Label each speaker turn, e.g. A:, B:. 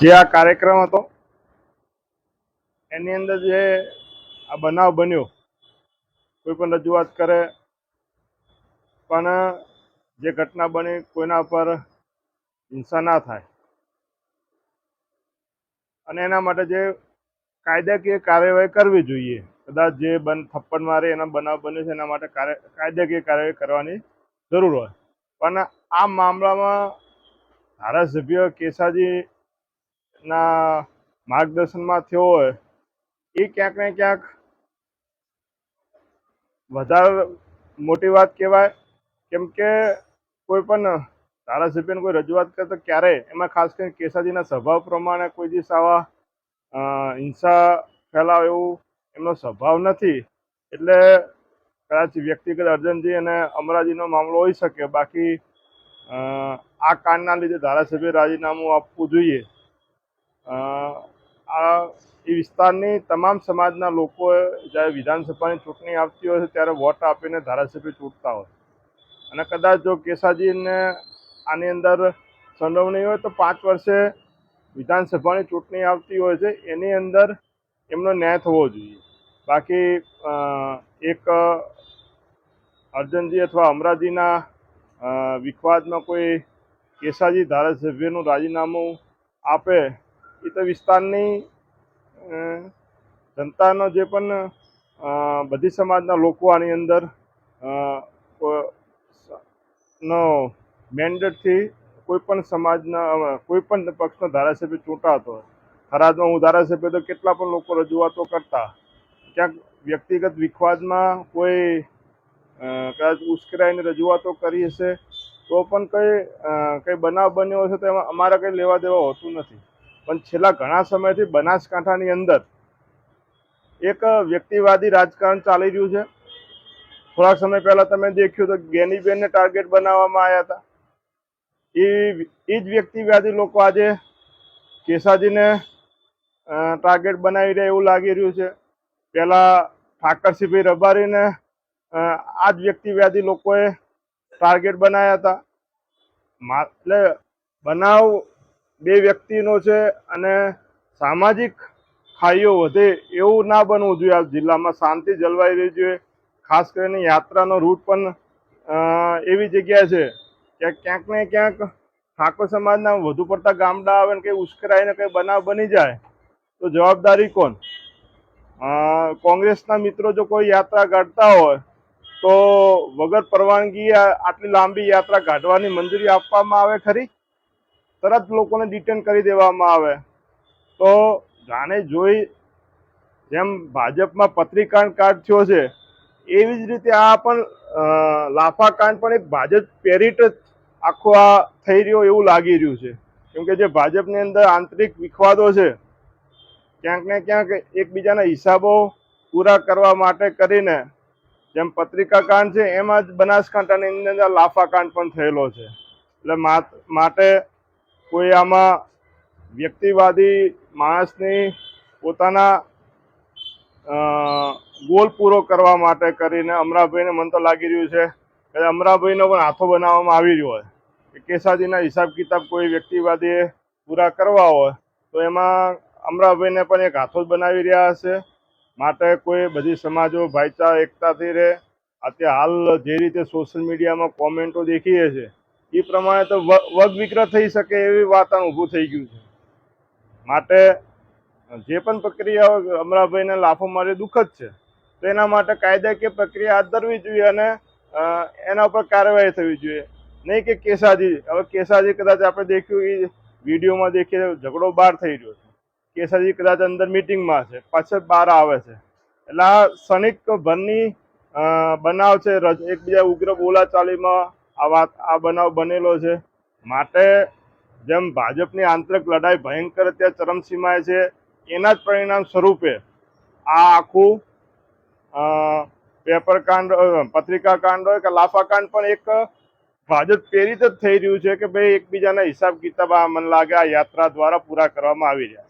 A: જે આ કાર્યક્રમ હતો, એની અંદર જે આ બનાવ બન્યો, કોઈ પણ રજૂઆત કરે, પણ જે ઘટના બની કોઈના પર હિંસા ના થાય. અને એના માટે જે કાયદાકીય કાર્યવાહી કરવી જોઈએ. કદાચ જે બન, થપ્પડ મારે એના બનાવ બન્યો છે, એના માટે કાયદાકીય કાર્યવાહી કરવાની જરૂર હોય. પણ આ મામલામાં ધારાસભ્ય કેસાજીના માર્ગદર્શનમાં થયો હોય, એ ક્યાંક ને ક્યાંક વધારે મોટી વાત કહેવાય. કેમ કે કોઈ પણ ધારાસભ્યને કોઈ રજૂઆત કરે તો ક્યારે? એમાં ખાસ કરીને કેસાજીના સ્વભાવ પ્રમાણે કોઈ દિવસ આવા હિંસા ફેલાવે એવું એમનો સ્વભાવ નથી. એટલે કદાચ વ્યક્તિગત અર્જનજી અને અમરાજીનો મામલો હોઈ શકે. બાકી આ કાંડના લીધે ધારાસભ્ય રાજીનામું આપવું જોઈએ. આ એ વિસ્તારની તમામ સમાજના લોકોએ જ્યારે વિધાનસભાની ચૂંટણી આવતી હોય છે, ત્યારે વોટ આપીને ધારાસભ્ય ચૂંટતા હોય. અને કદાચ જો કેસાજીને આની અંદર સંડોવણી હોય, તો પાંચ વર્ષે વિધાનસભાની ચૂંટણી આવતી હોય છે, એની અંદર એમનો ન્યાય થવો જોઈએ. બાકી એક અર્જનજી અથવા અમરાજીના વિખવાદમાં કોઈ કેસાજી ધારાસભ્યનું રાજીનામું આપે એ તો વિસ્તારની જનતાનો જે પણ બધી સમાજના લોકો આની અંદર નો મેન્ડેટથી કોઈ પણ સમાજના કોઈ પણ પક્ષનો ધારાસભ્ય ચૂંટાતો થરાદમાં હું ધારાસભ્ય તો કેટલા પણ લોકો રજૂઆતો કરતા. ક્યાંક વ્યક્તિગત વિખવાદમાં કોઈ કદાચ ઉશ્કેરાઈને રજૂઆતો કરી હશે, તો પણ કંઈ કંઈ બનાવ બન્યો હશે તો એમાં અમારા કંઈ લેવા દેવા હોતું નથી. પણ છેલ્લા ઘણા સમયથી બનાસકાંઠાની અંદર એક વ્યક્તિવાદી રાજકારણ ચાલી રહ્યું છે. થોડાક સમય પહેલા તમે દેખ્યું તો ગેનીબેનને ટાર્ગેટ બનાવવામાં આવ્યા હતા. એ એ જ વ્યક્તિવાદી લોકો આજે કેસાજીને ટાર્ગેટ બનાવી રહ્યા એવું લાગી રહ્યું છે. પહેલાં ઠાકરસિંહભાઈ રબારીને આ જ વ્યક્તિવાદી લોકોએ ટાર્ગેટ બનાવ્યા હતા. એટલે બનાવ બે વ્યક્તિનો છે અને સામાજિક ખાઈઓ વધે એવું ના બનવું જોઈએ. આ જિલ્લામાં શાંતિ જળવાઈ રહી જોઈએ. ખાસ કરીને યાત્રાનો રૂટ પણ એવી જગ્યા છે કે ક્યાંક ને ક્યાંક ઠાકોર સમાજના વધુ પડતા ગામડા આવે ને કંઈ ઉશ્કેરાઈને કંઈ બનાવ બની જાય, તો જવાબદારી કોણ? કોંગ્રેસના મિત્રો જો કોઈ યાત્રા કાઢતા હોય, તો વગર પરવાનગી આટલી લાંબી યાત્રા કાઢવાની મંજૂરી આપવામાં આવે ખરી? તરત લોકોને ડિટેન કરી દેવામાં આવે. તો જાણે જોઈ જેમ ભાજપમાં પત્રિકાંડ કાંડ થયો છે, એવી જ રીતે આ પણ લાફાકાંડ લાફા કાંડ પણ એક ભાજપ પેરિટ આખો આ થઈ રહ્યો એવું લાગી રહ્યું છે. કેમ કે જે ભાજપની અંદર આંતરિક વિખવાદો છે, ક્યાંક ને ક્યાંક એકબીજાના હિસાબો પૂરા કરવા માટે કરીને જેમ પત્રિકા કાંડ છે, એમાં જ બનાસકાંઠાની અંદર લાફા કાંડ પણ થયેલો છે. એટલે માટે કોઈ આમાં વ્યક્તિવાદી માણસની પોતાના ગોલ પૂરો કરવા માટે કરીને અમરાભાઈને મને તો લાગી રહ્યું છે. કે અમરાભાઈનો પણ હાથો બનાવવામાં આવી રહ્યો હોય. કે કેસાજીના હિસાબ કિતાબ કોઈ વ્યક્તિવાદીએ પૂરા કરવા હોય, તો એમાં અમરાભાઈને પણ એક હાથો જ બનાવી રહ્યા હશે. માટે કોઈ બધી સમાજો, ભાઈચારા, એકતાથી રહે. અત્યારે હાલ જે રીતે સોશિયલ મીડિયામાં કોમેન્ટો દેખીએ છે એ પ્રમાણે તો વગ વિગ્રહ થઈ શકે એવી વાતાવરણ ઊભું થઈ ગયું છે. માટે જે પણ પ્રક્રિયા અમરાભાઈને લાફો મારી દુઃખદ છે. તો એના માટે કાયદાકીય પ્રક્રિયા હાથ ધરવી જોઈએ અને એના ઉપર કાર્યવાહી થવી જોઈએ. નહીં કે કેસાજી. હવે કેસાજી કદાચ આપણે દેખ્યું, એ વિડીયોમાં દેખીએ ઝઘડો બહાર થઈ રહ્યો છે. કેસાજી કદાચ અંદર મિટિંગમાં છે. પાછળ બહાર આવે છે. એટલે આ ક્ષણિક ભરની બનાવ છે. એકબીજા ઉગ્ર બોલાચાલીમાં આ વાત, આ બનાવ બનેલો છે. માટે જેમ ભાજપની આંતરિક લડાઈ ભયંકર અત્યારે ચરમસીમાએ છે, એના જ પરિણામ સ્વરૂપે આ આખું પેપર કાંડ પત્રિકા કાંડ હોય કે લાફા કાંડ પણ એક ભાજપ પ્રેરિત જ થઈ રહ્યું છે કે ભાઈ એકબીજાના હિસાબ કિતાબ આ મને લાગે આ યાત્રા દ્વારા પૂરા કરવામાં આવી રહ્યા.